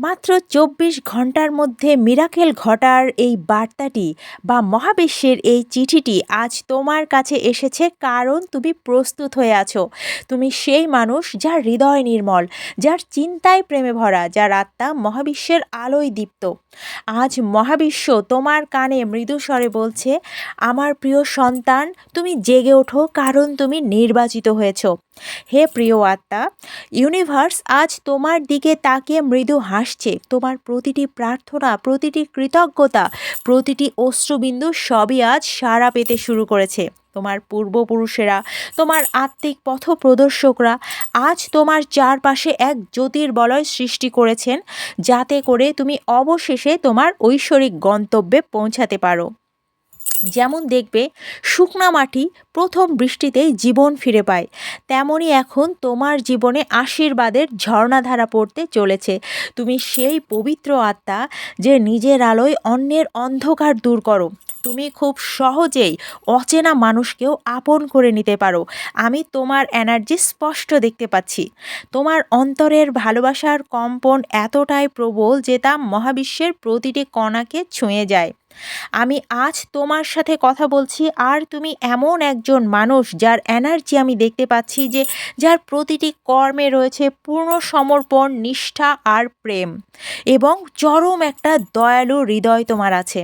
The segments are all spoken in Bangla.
মাত্র চব্বিশ ঘণ্টার মধ্যে মিরাকেল ঘটার এই বার্তাটি বা মহাবিশ্বের এই চিঠিটি আজ তোমার কাছে এসেছে কারণ তুমি প্রস্তুত হয়ে আছো। তুমি সেই মানুষ যার হৃদয় নির্মল, যার চিন্তায় প্রেমে ভরা, যার আত্মা মহাবিশ্বের আলোয় দীপ্ত। আজ মহাবিশ্ব তোমার কানে মৃদু স্বরে বলছে, আমার প্রিয় সন্তান, তুমি জেগে ওঠো কারণ তুমি নির্বাচিত হয়েছ। হে প্রিয় আত্মা ইউনিভার্স আজ তোমার দিকে তাকিয়ে মৃদু হাসছে তোমার প্রতিটি প্রার্থনা, প্রতিটি কৃতজ্ঞতা, প্রতিটি অশ্রুবিন্দু সবই আজ সারা পেতে শুরু করেছে। তোমার পূর্বপুরুষেরা, তোমার আত্মিক পথ প্রদর্শকরা আজ তোমার চারপাশে এক জ্যোতির্বলয় সৃষ্টি করেছেন, যাতে করে তুমি অবশেষে তোমার ঐশ্বরিক গন্তব্যে পৌঁছাতে পারো। যেমন দেখবে, শুকনা মাটি প্রথম বৃষ্টিতেই জীবন ফিরে পায়। তেমনই এখন তোমার জীবনে আশীর্বাদের ঝর্ণাধারা পড়তে চলেছে। তুমি সেই পবিত্র আত্মা যে নিজের আলোয় অন্যের অন্ধকার দূর করো। তুমি খুব সহজেই অচেনা মানুষকেও আপন করে নিতে পারো। আমি তোমার এনার্জি স্পষ্ট দেখতে পাচ্ছি। তোমার অন্তরের ভালোবাসার কম্পন এতটাই প্রবল যে তা মহাবিশ্বের প্রতিটি কণাকে ছুঁয়ে যায়। আমি আজ তোমার সাথে কথা বলছি, আর তুমি এমন একজন মানুষ যার এনার্জি আমি দেখতে পাচ্ছি যে যার প্রতিটি কর্মে রয়েছে পূর্ণ সমর্পণ, নিষ্ঠা আর প্রেম এবং চরম একটা দয়ালু হৃদয় তোমার আছে।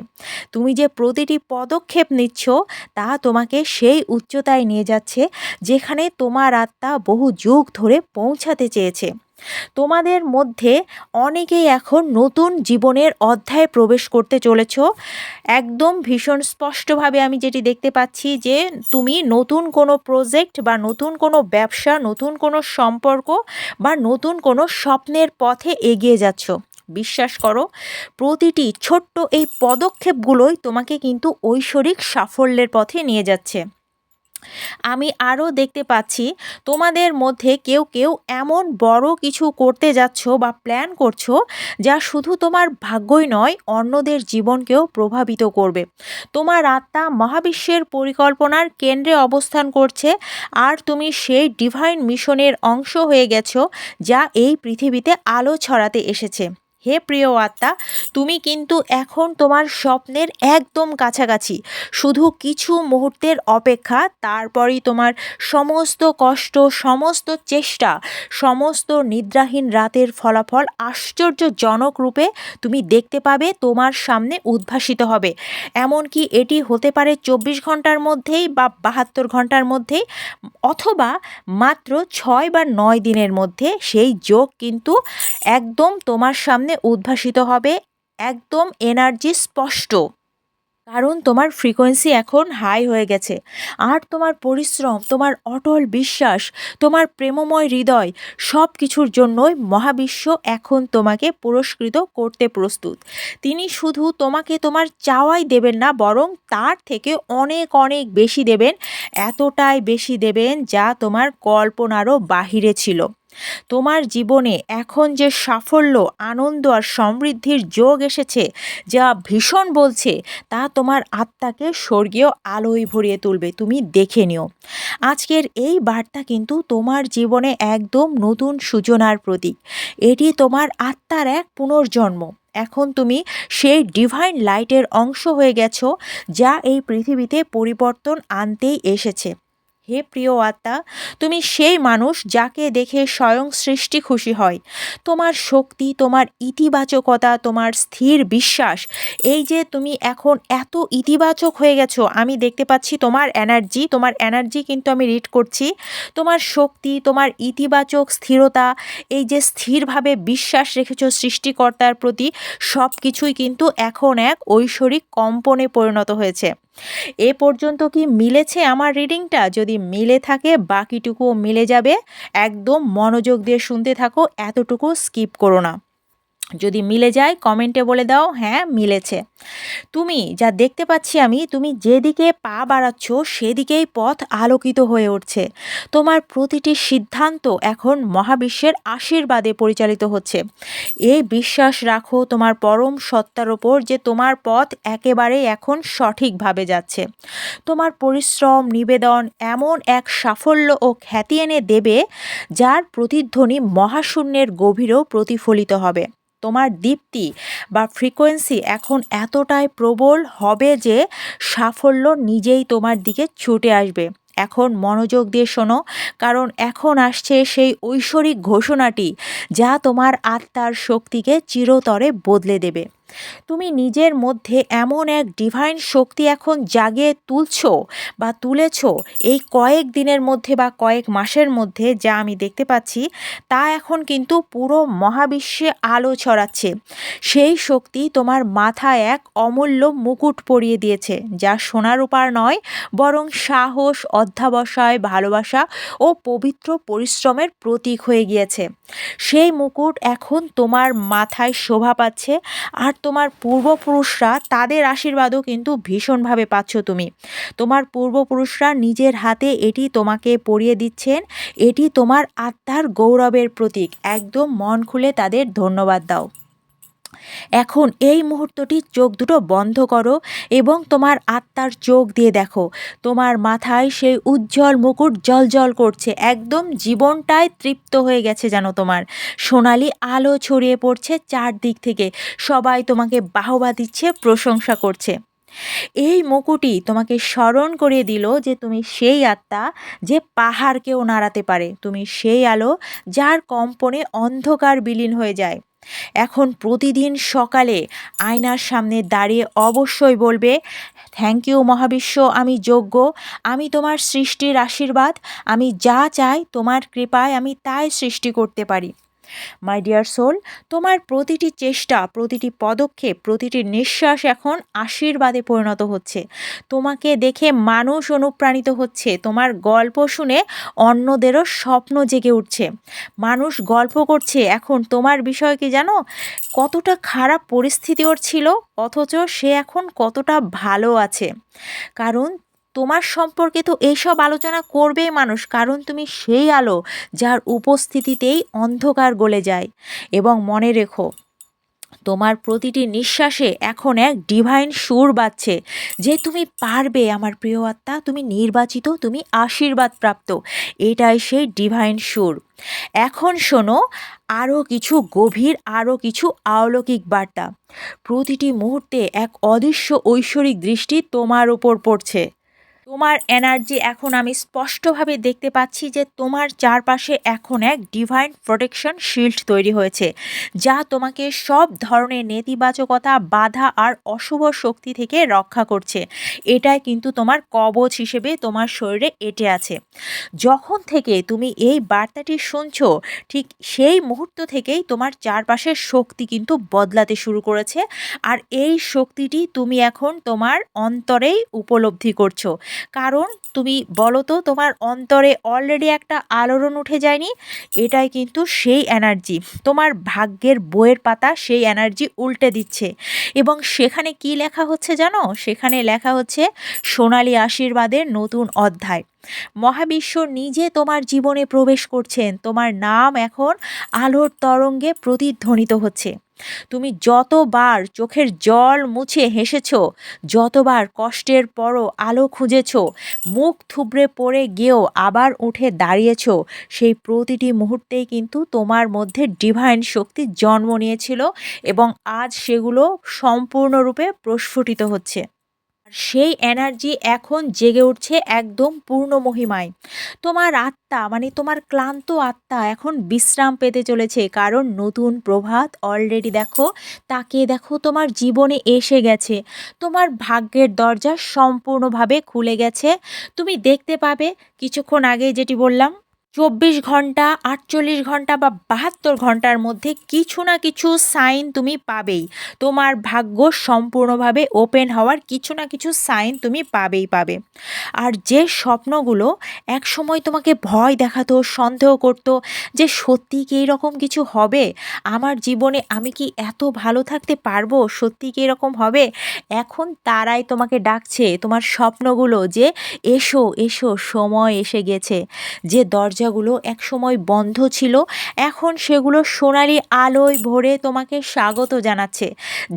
তুমি যে প্রতিটি পদক্ষেপ নিচ্ছ, তা তোমাকে সেই উচ্চতায় নিয়ে যাচ্ছে যেখানে তোমার আত্মা বহু যুগ ধরে পৌঁছাতে চেয়েছে। তোমাদের মধ্যে অনেকেই এখন নতুন জীবনের অধ্যায়ে প্রবেশ করতে চলেছ। একদম ভীষণ স্পষ্টভাবে আমি যেটি দেখতে পাচ্ছি যে তুমি নতুন কোনো প্রজেক্ট বা নতুন কোনো ব্যবসা, নতুন কোনো সম্পর্ক বা নতুন কোনো স্বপ্নের পথে এগিয়ে যাচ্ছ। বিশ্বাস করো, প্রতিটি ছোট্ট এই পদক্ষেপগুলোই তোমাকে কিন্তু ঐশ্বরিক সাফল্যের পথে নিয়ে যাচ্ছে। আমি আরও দেখতে পাচ্ছি, তোমাদের মধ্যে কেউ কেউ এমন বড় কিছু করতে যাচ্ছ বা প্ল্যান করছ যা শুধু তোমার ভাগ্যই নয়, অন্যদের জীবনকেও প্রভাবিত করবে। তোমার আত্মা মহাবিশ্বের পরিকল্পনার কেন্দ্রে অবস্থান করছে আর তুমি সেই ডিভাইন মিশনের অংশ হয়ে গেছো যা এই পৃথিবীতে আলো ছড়াতে এসেছে। হে প্রিয় আত্মা, তুমি কিন্তু এখন তোমার স্বপ্নের একদম কাছাকাছি। শুধু কিছু মুহূর্তের অপেক্ষা, তারপরই তোমার সমস্ত কষ্ট, সমস্ত চেষ্টা, সমস্ত নিদ্রাহীন রাতের ফলাফল আশ্চর্যজনক রূপে তুমি দেখতে পাবে, তোমার সামনে উদ্ভাসিত হবে। এমনকি এটি হতে পারে চব্বিশ ঘণ্টার মধ্যেই বা বাহাত্তর ঘণ্টার মধ্যেই, অথবা মাত্র ছয় বা নয় দিনের মধ্যে, সেই যোগ কিন্তু একদম তোমার সামনে উদ্ভাসিত হবে, একদম এনার্জি স্পষ্ট। কারণ তোমার ফ্রিকোয়েন্সি এখন হাই হয়ে গেছে। আর তোমার পরিশ্রম, তোমার অটল বিশ্বাস, তোমার প্রেমময় হৃদয় সব কিছুর জন্যই মহাবিশ্ব এখন তোমাকে পুরস্কৃত করতে প্রস্তুত। তিনি শুধু তোমাকে তোমার চাওয়াই দেবেন না, বরং তার থেকে অনেক অনেক বেশি দেবেন, এতটাই বেশি দেবেন যা তোমার কল্পনারও বাহিরে ছিল। তোমার জীবনে এখন যে সাফল্য, আনন্দ আর সমৃদ্ধির যোগ এসেছে, যা ভীষণ বলছে, তা তোমার আত্মাকে স্বর্গীয় আলোয় ভরিয়ে তুলবে। তুমি দেখে নিও। আজকের এই বার্তা কিন্তু তোমার জীবনে একদম নতুন সূচনার প্রতীক। এটি তোমার আত্মার এক পুনর্জন্ম। এখন তুমি সেই ডিভাইন লাইটের অংশ হয়ে গেছো, যা এই পৃথিবীতে পরিবর্তন আনতেই এসেছে। হে প্রিয় আত্মা, তুমি সেই মানুষ যাকে দেখে স্বয়ং সৃষ্টি খুশি হয়। তোমার শক্তি, তোমার ইতিবাচকতা, তোমার স্থির বিশ্বাস, এই যে তুমি এখন এত ইতিবাচক হয়ে গেছো, আমি দেখতে পাচ্ছি তোমার এনার্জি তোমার এনার্জি কিন্তু আমি রিড করছি। তোমার শক্তি, তোমার ইতিবাচক স্থিরতা, এই যে স্থিরভাবে বিশ্বাস রেখেছো সৃষ্টিকর্তার প্রতি সব কিছুই কিন্তু এখন এক ঐশ্বরিক কম্পনে পরিণত হয়েছে। এ পর্যন্ত কি মিলেছে আমার রিডিংটা যদি মিলে থাকে, বাকিটুকুও মিলে যাবে। একদম মনোযোগ দিয়ে শুনতে থাকো, এতটুকু স্কিপ করো না। যদি মিলে যায়, কমেন্টে বলে দাও হ্যাঁ মিলেছে। তুমি, যা দেখতে পাচ্ছি আমি, তুমি যেদিকে পা বাড়াচ্ছ, সেদিকেই পথ আলোকিত হয়ে উঠছে। তোমার প্রতিটি সিদ্ধান্ত এখন মহাবিশ্বের আশীর্বাদে পরিচালিত হচ্ছে। এই বিশ্বাস রাখো, তোমার পরম সত্তার ওপর যে তোমার পথ একেবারে এখন সঠিকভাবে যাচ্ছে। তোমার পরিশ্রম, নিবেদন এমন এক সাফল্য ও খ্যাতি এনে দেবে, যার প্রতিধ্বনি মহাশূন্যের গভীরেও প্রতিফলিত হবে। তোমার দীপ্তি বা ফ্রিকোয়েন্সি এখন এতটাই প্রবল হবে যে সাফল্য নিজেই তোমার দিকে ছুটে আসবে। এখন মনোযোগ দিয়ে শোনো, কারণ এখন আসছে সেই ঐশ্বরিক ঘোষণাটি যা তোমার আত্মার শক্তিকে চিরতরে বদলে দেবে। তুমি নিজের মধ্যে এমন এক ডিভাইন শক্তি এখন জাগিয়ে তুলছো বা তুলেছ এই কয়েক দিনের মধ্যে বা কয়েক মাসের মধ্যে যা আমি দেখতে পাচ্ছি, তা এখন কিন্তু পুরো মহাবিশ্বে আলো ছড়াচ্ছে। সেই শক্তি তোমার মাথায় এক অমূল্য মুকুট পরিয়ে দিয়েছে, যা সোনার উপার নয়, বরং সাহস, অধ্যাবসায়, ভালোবাসা ও পবিত্র পরিশ্রমের প্রতীক হয়ে গিয়েছে। সেই মুকুট এখন তোমার মাথায় শোভা পাচ্ছে আর তোমার পূর্বপুরুষরা তাদের আশীর্বাদও কিন্তু ভীষণভাবে পাচ্ছ তুমি। তোমার পূর্বপুরুষরা নিজের হাতে এটি তোমাকে পরিয়ে দিচ্ছেন। এটি তোমার আত্মার গৌরবের প্রতীক। একদম মন খুলে তাদের ধন্যবাদ দাও। এখন এই মুহূর্তটি চোখ দুটো বন্ধ করো এবং তোমার আত্মার চোখ দিয়ে দেখো। তোমার মাথায় সেই উজ্জ্বল মুকুট জল করছে। একদম জীবনটাই তৃপ্ত হয়ে গেছে যেন তোমার। সোনালি আলো ছড়িয়ে পড়ছে চারদিক থেকে। সবাই তোমাকে বাহবা দিচ্ছে, প্রশংসা করছে। এই মুকুটি তোমাকে স্মরণ করিয়ে দিল যে তুমি সেই আত্মা যে পাহাড়কেও নাড়াতে পারে। তুমি সেই আলো যার কম্পনে অন্ধকার বিলীন হয়ে যায়। এখন প্রতিদিন সকালে আয়নার সামনে দাঁড়িয়ে অবশ্যই বলবে থ্যাংক ইউ মহাবিশ্ব, আমি যোগ্য, আমি তোমার সৃষ্টির আশীর্বাদ, আমি যা চাই তোমার কৃপায় আমি তাই সৃষ্টি করতে পারি। মাই ডিয়ার সোল তোমার প্রতিটি চেষ্টা, প্রতিটি পদক্ষেপ, প্রতিটি নিঃশ্বাস এখন আশীর্বাদে পরিণত হচ্ছে। তোমাকে দেখে মানুষ অনুপ্রাণিত হচ্ছে। তোমার গল্প শুনে অন্যদেরও স্বপ্ন জেগে উঠছে। মানুষ গল্প করছে, এখন তোমার বিষয় কি জানো? কতটা খারাপ পরিস্থিতি ওর ছিল, অথচ সে এখন কতটা ভালো আছে। কারণ তোমার সম্পর্কে তো এইসব আলোচনা করবেই মানুষ, কারণ তুমি সেই আলো যার উপস্থিতিতেই অন্ধকার গলে যায়। এবং মনে রেখো, তোমার প্রতিটি নিঃশ্বাসে এখন এক ডিভাইন সুর বাজছে, যে তুমি পারবে, আমার প্রিয় আত্মা, তুমি নির্বাচিত, তুমি আশীর্বাদ প্রাপ্ত। এটাই সেই ডিভাইন সুর। এখন শোনো আরও কিছু গভীর আরও কিছু আলৌকিক বার্তা। প্রতিটি মুহূর্তে এক অদৃশ্য ঐশ্বরিক দৃষ্টি তোমার উপর পড়ছে। তোমার এনার্জি এখন আমি স্পষ্টভাবে দেখতে পাচ্ছি যে তোমার চারপাশে এখন এক ডিভাইন প্রোটেকশন শিল্ড তৈরি হয়েছে, যা তোমাকে সব ধরনের নেতিবাচকতা, বাধা আর অশুভ শক্তি থেকে রক্ষা করছে। এটাই কিন্তু তোমার কবচ হিসেবে তোমার শরীরে এটে আছে। যখন থেকে তুমি এই বার্তাটি শুনছ, ঠিক সেই মুহূর্ত থেকেই তোমার চারপাশের শক্তি কিন্তু বদলাতে শুরু করেছে। আর এই শক্তিটি তুমি এখন তোমার অন্তরেই উপলব্ধি করছ। কারণ তুমি বলো তো, তোমার অন্তরে অলরেডি একটা আলোড়ন উঠে যায়নি, এটাই কিন্তু সেই এনার্জি তোমার ভাগ্যের বইয়ের পাতা সেই এনার্জি উল্টে দিচ্ছে। এবং সেখানে কি লেখা হচ্ছে জানো? সেখানে লেখা হচ্ছে সোনালি আশীর্বাদের নতুন অধ্যায়। মহাবিশ্ব নিজে তোমার জীবনে প্রবেশ করছেন, তোমার নাম এখন আলোর তরঙ্গে প্রতিধ্বনিত হচ্ছে। তুমি যতবার চোখের জল মুছে হেসেছ, যতবার কষ্টের পরও আলো খুঁজেছ, মুখ থুবড়ে পড়ে গিয়েও আবার উঠে দাঁড়িয়েছ, সেই প্রতিটি মুহূর্তেই কিন্তু তোমার মধ্যে ডিভাইন শক্তি জন্ম নিয়েছিল এবং আজ সেগুলো সম্পূর্ণরূপে প্রস্ফুটিত হচ্ছে। সেই এনার্জি এখন জেগে উঠছে একদম পূর্ণ মহিমায়। তোমার আত্মা মানে তোমার ক্লান্ত আত্মা এখন বিশ্রাম পেতে চলেছে, কারণ নতুন প্রভাত অলরেডি দেখো, তাকে দেখো তোমার জীবনে এসে গেছে। তোমার ভাগ্যের দরজা সম্পূর্ণভাবে খুলে গেছে। তুমি দেখতে পাবে, কিছুক্ষণ আগে যেটি বললাম চব্বিশ ঘণ্টা, আটচল্লিশ ঘণ্টা বা বাহাত্তর ঘণ্টার মধ্যে কিছু না কিছু সাইন তুমি পাবেই। তোমার ভাগ্য সম্পূর্ণভাবে ওপেন হওয়ার কিছু না কিছু সাইন তুমি পাবেই পাবে। আর যে স্বপ্নগুলো এক সময় তোমাকে ভয় দেখাতো, সন্দেহ করতো যে সত্যি কি এরকম কিছু হবে? আমার জীবনে আমি কি এত ভালো থাকতে পারব? সত্যি কি এরকম হবে? এখন তারাই তোমাকে ডাকছে তোমার স্বপ্নগুলো যে এসো এসো, সময় এসে গেছে। যে দরজা দরজাগুলো একসময় বন্ধ ছিল, এখন সেগুলো সোনালি আলোয় ভরে তোমাকে স্বাগত জানাচ্ছে।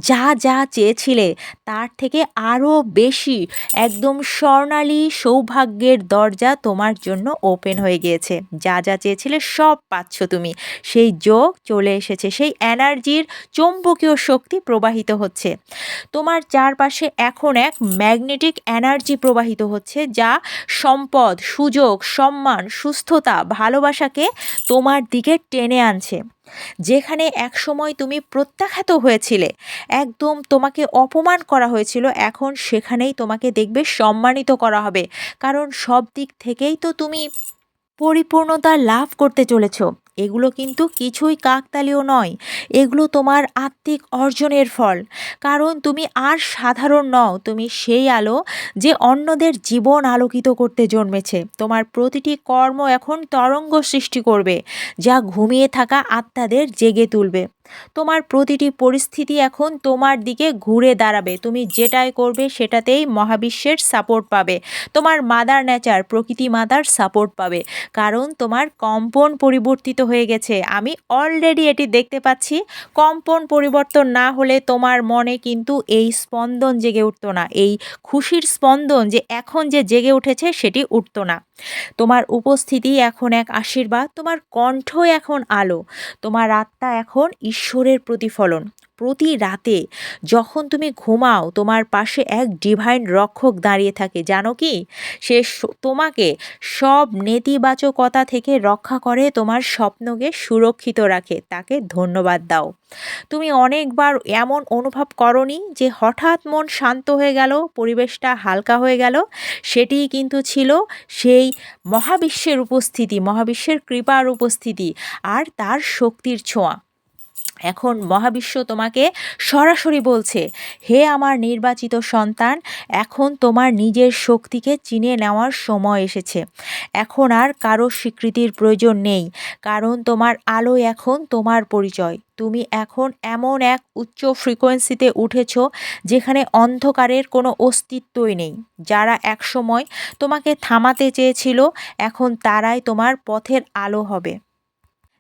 যা যা চেয়েছিলে তার থেকে আরও বেশি একদম স্বর্ণালী সৌভাগ্যের দরজা তোমার জন্য ওপেন হয়ে গিয়েছে। যা যা চেয়েছিলে সব পাচ্ছ তুমি। সেই যোগ চলে এসেছে, সেই এনার্জির চৌম্বকীয় শক্তি প্রবাহিত হচ্ছে। তোমার চারপাশে এখন এক ম্যাগনেটিক এনার্জি প্রবাহিত হচ্ছে, যা সম্পদ, সুযোগ, সম্মান, সুস্থতা ভালোবাসাকে তোমার দিকে টেনে আনছে। যেখানে একসময় তুমি প্রত্যাখ্যাত হয়েছিলে, একদম তোমাকে অপমান করা হয়েছিল, এখন সেখানেই তোমাকে দেখবে সম্মানিত করা হবে। কারণ সব দিক থেকেই তো তুমি পরিপূর্ণতা লাভ করতে চলেছ। এগুলো কিন্তু কিছুই কাকতালীয় নয়। এগুলো তোমার আত্মিক অর্জনের ফল। কারণ তুমি আর সাধারণ নও, তুমি সেই আলো যে অন্যদের জীবন আলোকিত করতে জন্মেছে। তোমার প্রতিটি কর্ম এখন তরঙ্গ সৃষ্টি করবে, যা ঘুমিয়ে থাকা আত্মাদের জেগে তুলবে। তোমার প্রতিটি পরিস্থিতি এখন তোমার দিকে ঘুরে দাঁড়াবে। তুমি যেটাই করবে সেটাতেই মহাবিশ্বের সাপোর্ট পাবে। তোমার মাদার নেচার প্রকৃতি মাদার সাপোর্ট পাবে। কারণ তোমার কম্পন পরিবর্তিত হয়ে গেছে। আমি অলরেডি এটি দেখতে পাচ্ছি। কম্পন পরিবর্তন না হলে তোমার মনে কিন্তু এই স্পন্দন জেগে উঠতো না। এই খুশির স্পন্দন যে এখন যে জেগে উঠেছে সেটি উঠতো না। তোমার উপস্থিতি এখন এক আশীর্বাদ। তোমার কণ্ঠ এখন আলো। তোমার আত্মা এখন ঈশ্বরের প্রতিফলন। প্রতি রাতে যখন তুমি ঘুমাও, তোমার পাশে এক ডিভাইন রক্ষক দাঁড়িয়ে থাকে। জানো কি? সে তোমাকে সব নেতিবাচকতা থেকে রক্ষা করে, তোমার স্বপ্নকে সুরক্ষিত রাখে। তাকে ধন্যবাদ দাও। তুমি অনেকবার এমন অনুভব করনি যে হঠাৎ মন শান্ত হয়ে গেল, পরিবেশটা হালকা হয়ে গেল? সেটিই কিন্তু ছিল সেই মহাবিশ্বের উপস্থিতি, মহাবিশ্বের কৃপার উপস্থিতি আর তার শক্তির ছোঁয়া। এখন মহাবিশ্ব তোমাকে সরাসরি বলছে, হে আমার নির্বাচিত সন্তান, এখন তোমার নিজের শক্তিকে চিনে নেওয়ার সময় এসেছে। এখন আর কারও স্বীকৃতির প্রয়োজন নেই, কারণ তোমার আলো এখন তোমার পরিচয়। তুমি এখন এমন এক উচ্চ ফ্রিকোয়েন্সিতে উঠেছ, যেখানে অন্ধকারের কোনো অস্তিত্বই নেই। যারা একসময় তোমাকে থামাতে চেয়েছিল, এখন তারাই তোমার পথের আলো হবে।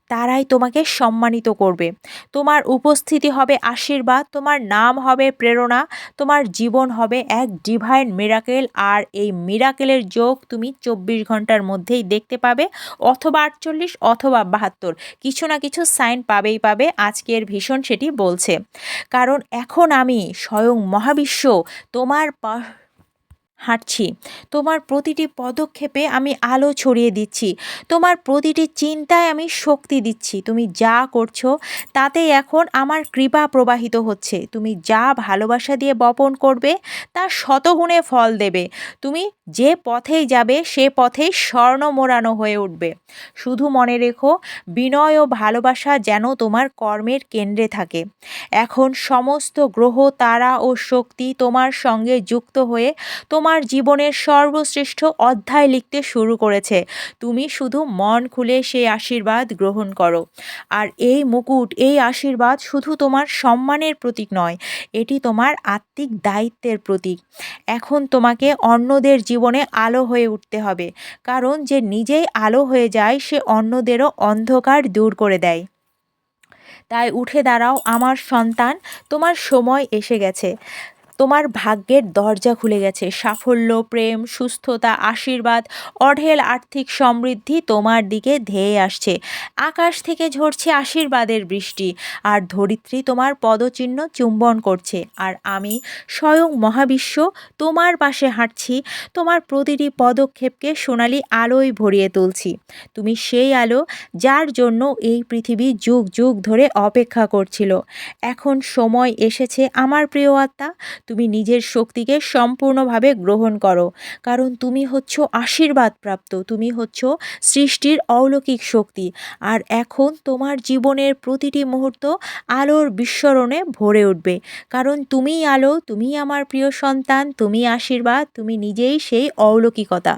তারাই তোমাকে সম্মানিত করবে। তোমার উপস্থিতি হবে আশীর্বাদ, তোমার নাম হবে প্রেরণা, তোমার জীবন হবে এক ডিভাইন মিরাকেল আর এই মিরাকেলের যোগ তুমি চব্বিশ ঘণ্টার মধ্যেই দেখতে পাবে, অথবা আটচল্লিশ, অথবা বাহাত্তর। কিছু না কিছু সাইন পাবেই পাবে, আজকের ভীষণ সেটি বলছে। কারণ এখন আমি স্বয়ং মহাবিশ্ব, তোমার হাঁটছি। তোমার প্রতিটি পদক্ষেপে আমি আলো ছড়িয়ে দিচ্ছি। তোমার প্রতিটি চিন্তায় আমি শক্তি দিচ্ছি। তুমি যা করছ তাতে এখন আমার কৃপা প্রবাহিত হচ্ছে। তুমি যা ভালোবাসা দিয়ে বপন করবে তা শতগুণে ফল দেবে। তুমি যে পথেই যাবে, সে পথেই স্বর্ণ মোড়ানো হয়ে উঠবে। শুধু মনে রেখো, বিনয় ও ভালোবাসা যেন তোমার কর্মের কেন্দ্রে থাকে। এখন সমস্ত গ্রহ, তারা ও শক্তি তোমার সঙ্গে যুক্ত হয়ে তোমার জীবনের সর্বশ্রেষ্ঠ অধ্যায় লিখতে শুরু করেছে। তুমি শুধু মন খুলে সেই আশীর্বাদ গ্রহণ করো। আর এই মুকুট, এই আশীর্বাদ শুধু তোমার সম্মানের প্রতীক নয়, এটি তোমার আত্মিক দায়িত্বের প্রতীক। এখন তোমাকে অন্যদের জীবনে আলো হয়ে উঠতে হবে। কারণ যে নিজেই আলো হয়ে যায়, সে অন্যদেরও অন্ধকার দূর করে দেয়। তাই উঠে দাঁড়াও, আমার সন্তান, তোমার সময় এসে গেছে। তোমার ভাগ্যের দরজা খুলে গেছে। সাফল্য, প্রেম, সুস্থতা, আশীর্বাদ, অঢেল আর্থিক সমৃদ্ধি তোমার দিকে ধেয়ে আসছে। আকাশ থেকে ঝরছে আশীর্বাদের বৃষ্টি, আর ধরিত্রী তোমার পদচিহ্ন চুম্বন করছে। আর আমি স্বয়ং মহাবিশ্ব, তোমার পাশে হাঁটছি, তোমার প্রতিটি পদক্ষেপকে সোনালি আলোয় ভরিয়ে তুলছি। তুমি সেই আলো যার জন্য এই পৃথিবী যুগ যুগ ধরে অপেক্ষা করছিল। এখন সময় এসেছে আমার প্রিয় আত্মা তুমি নিজের শক্তিকে সম্পূর্ণভাবে গ্রহণ করো। কারণ তুমি হচ্ছ আশীর্বাদ প্রাপ্ত তুমি হচ্ছ সৃষ্টির অলৌকিক শক্তি। আর এখন তোমার জীবনের প্রতিটি মুহূর্ত আলোর বিস্মরণে ভরে উঠবে। কারণ তুমিই আলো তুমি আমার প্রিয় সন্তান তুমি আশীর্বাদ, তুমি নিজেই সেই অলৌকিকতা।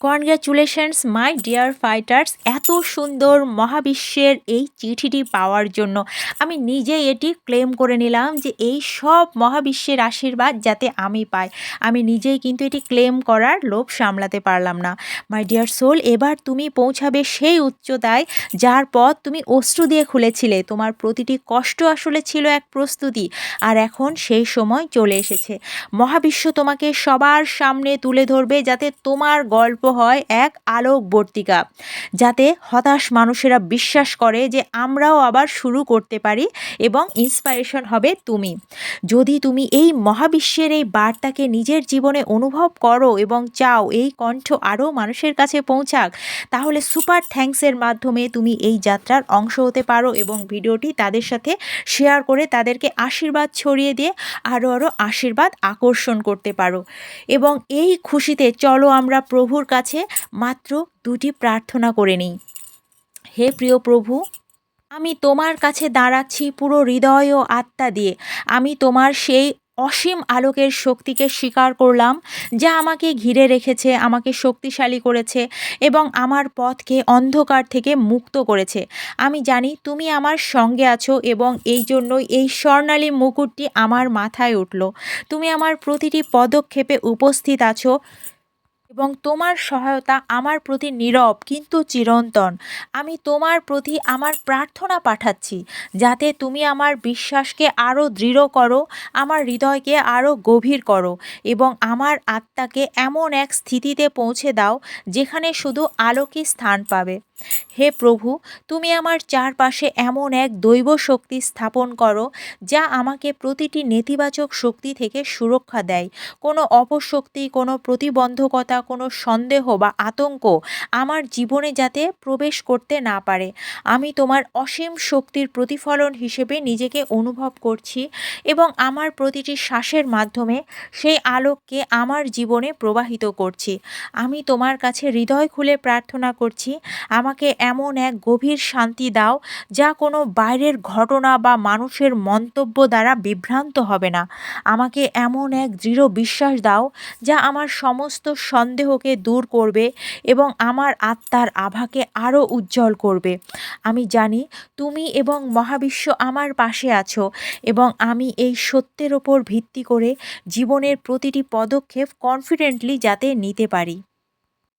কনগ্রাচুলেশনস মাই ডিয়ার ফাইটার্স এত সুন্দর মহাবিশ্বের এই চিঠিটি পাওয়ার জন্য। আমি নিজেই এটি ক্লেম করে নিলাম যে এই সব মহাবিশ্বের আশীর্বাদ যাতে আমি পাই। আমি নিজেই কিন্তু এটি ক্লেম করার লোভ সামলাতে পারলাম না। মাই ডিয়ার সোল এবার তুমি পৌঁছাবে সেই উচ্চতায় যার পথ তুমি অশ্রু দিয়ে খুলেছিলে। তোমার প্রতিটি কষ্ট আসলে ছিল এক প্রস্তুতি, আর এখন সেই সময় চলে এসেছে। মহাবিশ্ব তোমাকে সবার সামনে তুলে ধরবে যাতে তোমার গল্প হয় এক আলোকবর্তিকা যাতে হতাশ মানুষেরা বিশ্বাস করে যে আমরাও আবার শুরু করতে পারি এবং ইন্সপাইরেশন হবে তুমি। যদি তুমি এই মহাবিশ্বের এই বার্তাকে নিজের জীবনে অনুভব করো এবং চাও এই কণ্ঠ আরও মানুষের কাছে পৌঁছাক, তাহলে সুপার থ্যাঙ্কসের মাধ্যমে তুমি এই যাত্রার অংশ হতে পারো এবং ভিডিওটি তাদের সাথে শেয়ার করে তাদেরকে আশীর্বাদ ছড়িয়ে দিয়ে আরও আরও আশীর্বাদ আকর্ষণ করতে পারো। এবং এই খুশিতে চলো আমরা প্রভুর কাছে মাত্র দুটি প্রার্থনা করে নিই। হে প্রিয় প্রভু, আমি তোমার কাছে দাঁড়াচ্ছি পুরো হৃদয় ও আত্মা দিয়ে। আমি তোমার সেই অসীম আলোকের শক্তিকে স্বীকার করলাম, যা আমাকে ঘিরে রেখেছে, আমাকে শক্তিশালী করেছে এবং আমার পথকে অন্ধকার থেকে মুক্ত করেছে। আমি জানি তুমি আমার সঙ্গে আছো এবং এই জন্যই এই স্বর্ণালী মুকুটটি আমার মাথায় উঠল। তুমি আমার প্রতিটি পদক্ষেপে উপস্থিত আছো। এবং তোমার সহায়তা আমার প্রতি নীরব কিন্তু চিরন্তন। আমি তোমার প্রতি আমার প্রার্থনা পাঠাচ্ছি, যাতে তুমি আমার বিশ্বাসকে আরও দৃঢ় করো, আমার হৃদয়কে আরও গভীর করো এবং আমার আত্মাকে এমন এক স্থিতিতে পৌঁছে দাও যেখানে শুধু আলোকই স্থান পাবে। হে প্রভু, তুমি আমার চারপাশে এমন এক দৈব শক্তি স্থাপন করো, যা আমাকে প্রতিটি নেতিবাচক শক্তি থেকে সুরক্ষা দেয়। কোনো অপশক্তি, কোনো প্রতিবন্ধকতা কোনো সন্দেহ বা আতঙ্ক আমার জীবনে যাতে প্রবেশ করতে না পারে। আমি তোমার অসীম শক্তির প্রতিফলন হিসেবে নিজেকে অনুভব করছি এবং আমার প্রতিটি শ্বাসের মাধ্যমে সেই আলোককে আমার জীবনে প্রবাহিত করছি। আমি তোমার কাছে হৃদয় খুলে প্রার্থনা করছি, আমাকে এমন এক গভীর শান্তি দাও যা কোনো বাইরের ঘটনা বা মানুষের মন্তব্য দ্বারা বিভ্রান্ত হবে না। আমাকে এমন এক দৃঢ় বিশ্বাস দাও যা আমার সমস্ত সন্দেহকে দূর করবে এবং আমার আত্মার আভাকে আরও উজ্জ্বল করবে। আমি জানি তুমি এবং মহাবিশ্ব আমার পাশে আছো এবং আমি এই সত্যের ওপর ভিত্তি করে জীবনের প্রতিটি পদক্ষেপ কনফিডেন্টলি যাতে নিতে পারি।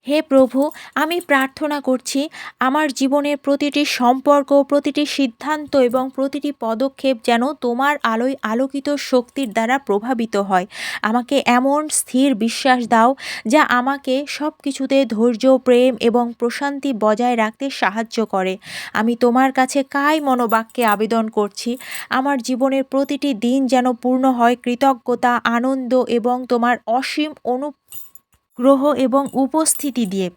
হে প্রভু, আমি প্রার্থনা করছি, আমার জীবনের প্রতিটি সম্পর্ক, প্রতিটি সিদ্ধান্ত এবং প্রতিটি পদক্ষেপ যেন তোমার আলোয় আলোকিত শক্তির দ্বারা প্রভাবিত হয়। আমাকে এমন স্থির বিশ্বাস দাও যা আমাকে সব কিছুতে ধৈর্য, প্রেম এবং প্রশান্তি বজায় রাখতে সাহায্য করে। আমি তোমার কাছে কাই মনোবাক্যে আবেদন করছি, আমার জীবনের প্রতিটি দিন যেন পূর্ণ হয় কৃতজ্ঞতা, আনন্দ এবং তোমার অসীম অনু গ্রহ এবং উপস্থিতি দিয়ে।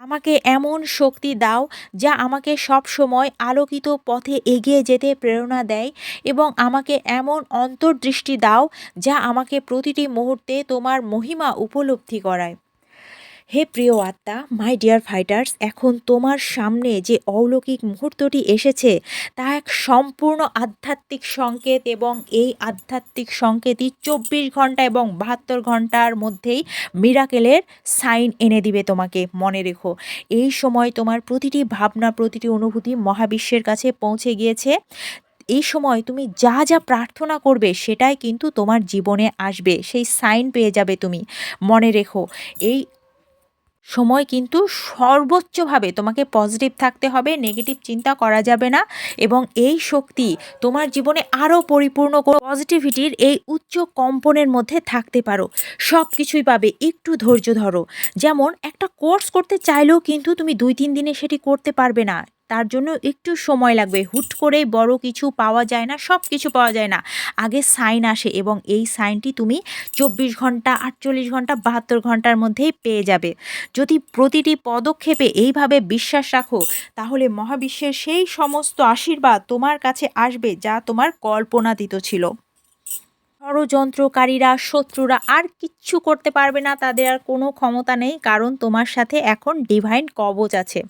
আমাকে এমন শক্তি দাও যা আমাকে সব সময় আলোকিত পথে এগিয়ে যেতে প্রেরণা দেয় এবং আমাকে এমন অন্তর্দৃষ্টি দাও যা আমাকে প্রতিটি মুহূর্তে তোমার মহিমা উপলব্ধি করায়। হে প্রিয় আত্মা মাই ডিয়ার ফাইটার্স এখন তোমার সামনে যে অলৌকিক মুহূর্তটি এসেছে, তা এক সম্পূর্ণ আধ্যাত্মিক সংকেত এবং এই আধ্যাত্মিক সংকেতই চব্বিশ ঘণ্টা এবং বাহাত্তর ঘণ্টার মধ্যেই মিরাকেলের সাইন এনে দিবে তোমাকে, মনে রেখো। এই সময় তোমার প্রতিটি ভাবনা, প্রতিটি অনুভূতি মহাবিশ্বের কাছে পৌঁছে গিয়েছে। এই সময় তুমি যা যা প্রার্থনা করবে, সেটাই কিন্তু তোমার জীবনে আসবে, সেই সাইন পেয়ে যাবে তুমি, মনে রেখো। এই সময় কিন্তু সর্বোচ্চভাবে তোমাকে পজিটিভ থাকতে হবে নেগেটিভ চিন্তা করা যাবে না এবং এই শক্তি তোমার জীবনে আরও পরিপূর্ণ পজিটিভিটির এই উচ্চ কম্পনের মধ্যে থাকতে পারো। সব কিছুই পাবে, একটু ধৈর্য ধরো। যেমন একটা কোর্স করতে চাইলেও কিন্তু তুমি দুই তিন দিনে সেটি করতে পারবে না। তার জন্য একটু সময় লাগবে। হুট করেই বড় কিছু পাওয়া যায় না, সব কিছু পাওয়া যায় না। আগে সাইন আসে এবং এই সাইনটি তুমি চব্বিশ ঘণ্টা, আটচল্লিশ ঘণ্টা, বাহাত্তর ঘণ্টার মধ্যেই পেয়ে যাবে। যদি প্রতিটি পদক্ষেপে এইভাবে বিশ্বাস রাখো, তাহলে মহাবিশ্বের সেই সমস্ত আশীর্বাদ তোমার কাছে আসবে যা তোমার কল্পনাতীত ছিল। ষড়যন্ত্রকারীরা, শত্রুরা আর কিচ্ছু করতে পারবে না, তাদের আর কোনো ক্ষমতা নেই, কারণ তোমার সাথে এখন ডিভাইন কবচ আছে।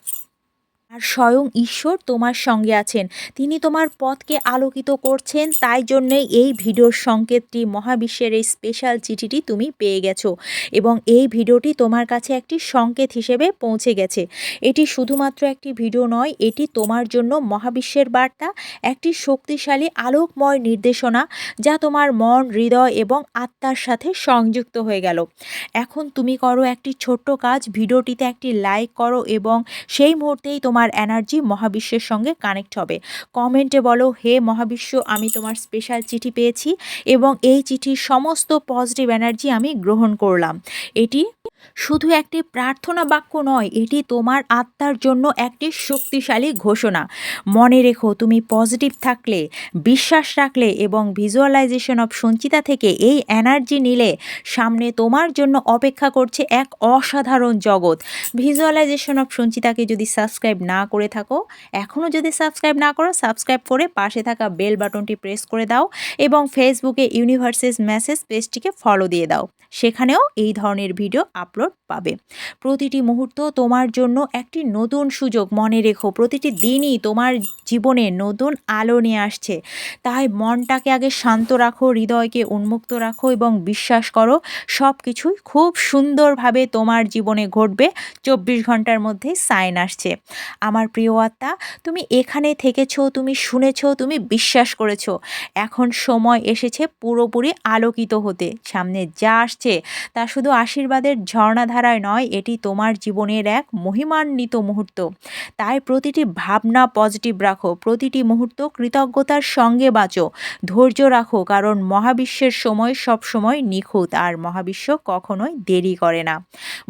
আর স্বয়ং ঈশ্বর তোমার সঙ্গে আছেন। তিনি তোমার পথকে আলোকিত করছেন, তাই জন্যই এই ভিডিওর সংকেতটি মহাবিশ্বের এই স্পেশাল চিঠিটি তুমি পেয়ে গেছো। এবং এই ভিডিওটি তোমার কাছে একটি সংকেত হিসেবে পৌঁছে গেছে। এটি শুধুমাত্র একটি ভিডিও নয়, এটি তোমার জন্য মহাবিশ্বের বার্তা, একটি শক্তিশালী আলোকময় নির্দেশনা, যা তোমার মন, হৃদয় এবং আত্মার সাথে সংযুক্ত হয়ে গেল। এখন তুমি করো একটি ছোট্ট কাজ, ভিডিওটিতে একটি লাইক করো এবং সেই মুহূর্তেই তোমার এনার্জি মহাবিশ্বের সঙ্গে কানেক্ট হবে। কমেন্টে বলো, হে মহাবিশ্ব, আমি তোমার স্পেশাল চিঠি পেয়েছি এবং এই চিঠির সমস্ত পজিটিভ এনার্জি আমি গ্রহণ করলাম। এটি শুধু একটি প্রার্থনা বাক্য নয়, এটি তোমার আত্মার জন্য একটি শক্তিশালী ঘোষণা। মনে রেখো, তুমি পজিটিভ থাকলে, বিশ্বাস রাখলে এবং ভিজুয়ালাইজেশন অফ সঞ্চিতা থেকে এই এনার্জি নিলে সামনে তোমার জন্য অপেক্ষা করছে এক অসাধারণ জগৎ। ভিজুয়ালাইজেশন অফ সঞ্চিতাকে যদি সাবস্ক্রাইব না করে থাকো। এখনও যদি সাবস্ক্রাইব না করো সাবস্ক্রাইব করে পাশে থাকা বেল বাটনটি প্রেস করে দাও এবং ফেসবুকে ইউনিভার্সেস মেসেজ পেজটিকে ফলো দিয়ে দাও। সেখানেও এই ধরনের ভিডিও আপলোড পাবে। প্রতিটি মুহূর্ত তোমার জন্য একটি নতুন সুযোগ মনে রেখো। প্রতিটি দিনই তোমার জীবনে নতুন আলো নিয়ে আসছে। তাই মনটাকে আগে শান্ত রাখো, হৃদয়কে উন্মুক্ত রাখো এবং বিশ্বাস করো সব কিছুই খুব সুন্দরভাবে তোমার জীবনে ঘটবে। চব্বিশ ঘণ্টার মধ্যে সাইন আসছে। আমার প্রিয় আত্মা, তুমি এখানে থেকেছো, তুমি শুনেছো, তুমি বিশ্বাস করেছ। এখন সময় এসেছে পুরোপুরি আলোকিত হতে। সামনে যা আসছে তা শুধু আশীর্বাদের ঝর্ণাধারায় নয়, এটি তোমার জীবনের এক মহিমান্বিত মুহূর্ত। তাই প্রতিটি ভাবনা পজিটিভ রাখো, প্রতিটি মুহূর্ত কৃতজ্ঞতার সঙ্গে বাঁচো। ধৈর্য রাখো, কারণ মহাবিশ্বের সময় সব সময় নিখুঁত, আর মহাবিশ্ব কখনোই দেরি করে না।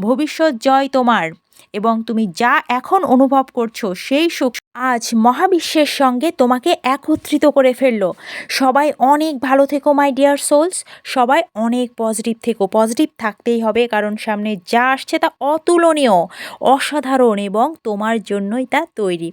ভবিষ্যৎ জয় তোমার। এবং তুমি যা এখন অনুভব করছ সেই সুখ আজ মহাবিশ্বের সঙ্গে তোমাকে একত্রিত করে ফেলল। সবাই অনেক ভালো থেকো মাই ডিয়ার সোলস সবাই অনেক পজিটিভ থেকো। পজিটিভ থাকতেই হবে, কারণ সামনে যা আসছে তা অতুলনীয়, অসাধারণ এবং তোমার জন্যই তা তৈরি।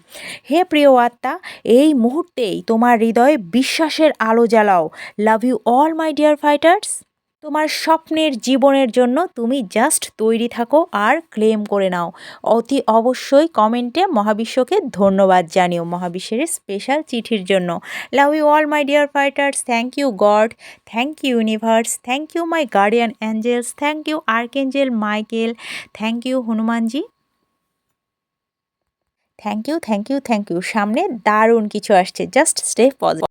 হে প্রিয় আত্মা, এই মুহূর্তেই তোমার হৃদয়ে বিশ্বাসের আলো জ্বালাও। Love you all my dear fighters তোমার স্বপ্নের জীবনের জন্য তুমি জাস্ট তৈরি থাকো আর ক্লেম করে নাও। অতি অবশ্যই কমেন্টে মহাবিশ্বকে ধন্যবাদ জানিও মহাবিশ্বের স্পেশাল চিঠির জন্য। Love you all my dear fighters thank you God thank you universe thank you my guardian angels thank you archangel Michael thank you Hanumanji thank you thank you thank you সামনে দারুণ কিছু আসছে। Just stay positive